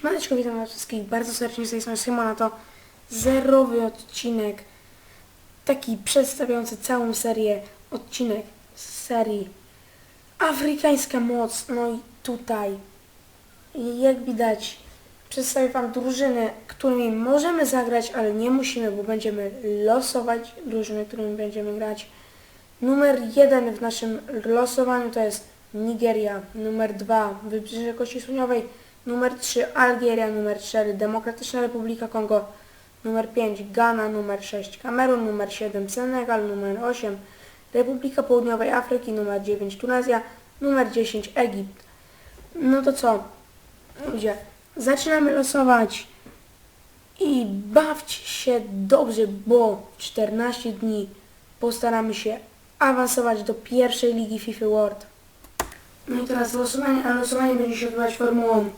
Siemaneczko, witam was wszystkich bardzo serdecznie z tej strony Simona. To zerowy odcinek, taki przedstawiający całą serię, odcinek z serii Afrykańska Moc. No i tutaj, jak widać, przedstawię wam drużyny, którymi możemy zagrać, ale nie musimy, bo będziemy losować drużyny, którymi będziemy grać. Numer jeden w naszym losowaniu to jest Nigeria, numer dwa Wybrzeże Kości Słoniowej, numer 3 Algieria, numer 4 Demokratyczna Republika Kongo, numer 5 Ghana, numer 6 Kamerun, numer 7 Senegal, numer 8 Republika Południowej Afryki, numer 9 Tunezja, numer 10 Egipt. No to co? Ludzie, zaczynamy losować. I bawcie się dobrze, bo w 14 dni postaramy się awansować do pierwszej ligi FIFA World. No i teraz losowanie, a losowanie będzie się odbywać formułą.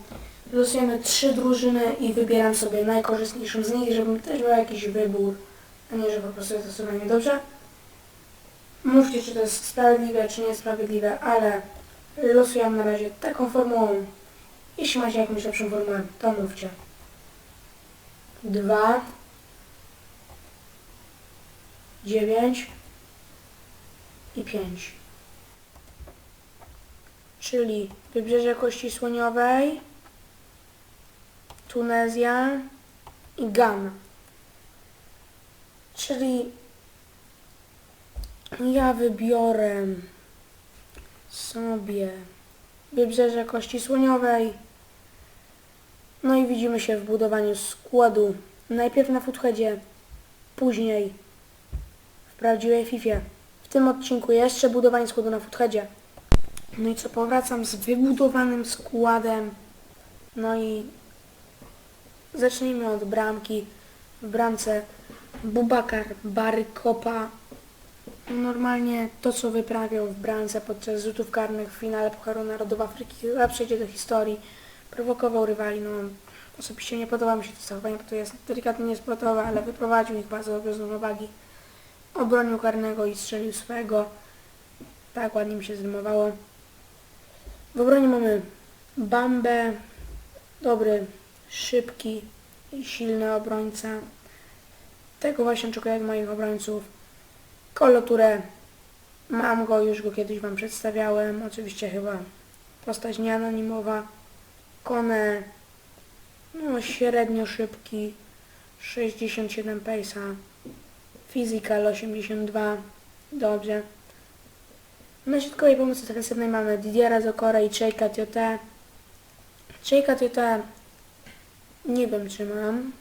Losujemy trzy drużyny i wybieram sobie najkorzystniejszą z nich, żeby też był jakiś wybór, a nie, że po prostu jest losowanie. Dobrze? Mówcie, czy to jest sprawiedliwe, czy niesprawiedliwe, ale losujemy na razie taką formułą. Jeśli macie jakąś lepszą formułę, to mówcie. Dwa. Dziewięć. I pięć czyli Wybrzeże Kości Słoniowej, Tunezja i Ghana. Czyli ja wybiorę sobie Wybrzeże Kości Słoniowej. No i widzimy się w budowaniu składu. Najpierw na Footheadzie, później w prawdziwej FIFA. W tym odcinku jeszcze budowanie składu na Footheadzie. No i co, powracam z wybudowanym składem. No i zacznijmy od bramki. W bramce Bubakar Barykopa. Normalnie to, co wyprawiał w bramce podczas rzutów karnych w finale Pucharu Narodów Afryki, chyba przejdzie do historii. Prowokował rywali, no osobiście nie podoba mi się to zachowanie, bo to jest delikatnie niesportowe, ale wyprowadził ich bardzo dobrze z równowagi. Obronił karnego i strzelił swego. Tak ładnie mi się zrymowało. W obronie mamy Bambę, dobry, szybki i silny obrońca. Tego właśnie oczekuję od moich obrońców. Koloturę mam go, już go kiedyś Wam przedstawiałem. Oczywiście chyba postać nieanonimowa. Kone, no średnio szybki, 67 pace'a. Physical 82, dobrze. Na środkowej pomocy defensywnej mamy Didiera Zokora i Cheika Tiote. Cheika Tiote nie wiem czy mam.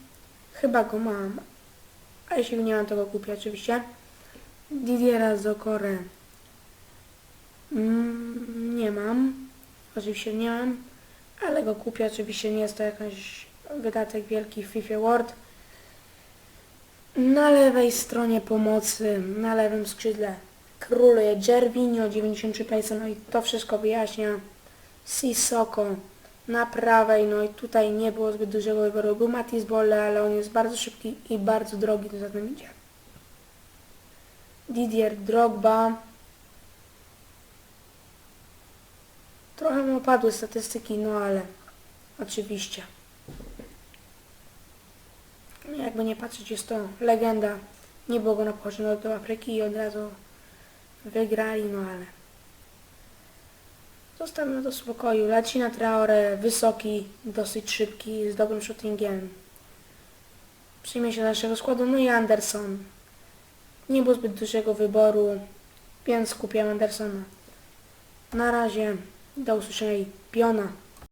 Chyba go mam. A jeśli go nie mam, to go kupię oczywiście. Didiera Zokorę mm, nie mam. Oczywiście nie mam. Ale go kupię. Oczywiście nie jest to jakiś wydatek wielki w FIFA World. Na lewej stronie pomocy, na lewym skrzydle króluje Gervinho 93 pace, no i to wszystko wyjaśnia. Sissoko na prawej, no i tutaj nie było zbyt dużego wyboru. Był Matis Bolle, ale on jest bardzo szybki i bardzo drogi, to za tym idzie. Didier Drogba. Trochę mu opadły statystyki, no ale oczywiście. Jakby nie patrzeć, jest to legenda. Nie było go na pochodzeniu do Afryki i od razu wygrali, no ale zostawmy do spokoju. Lacina Traore, wysoki, dosyć szybki, z dobrym shootingiem. Przyjmie się naszego składu, no i Anderson. Nie było zbyt dużego wyboru, więc kupiłem Andersona. Na razie, do usłyszenia i piona.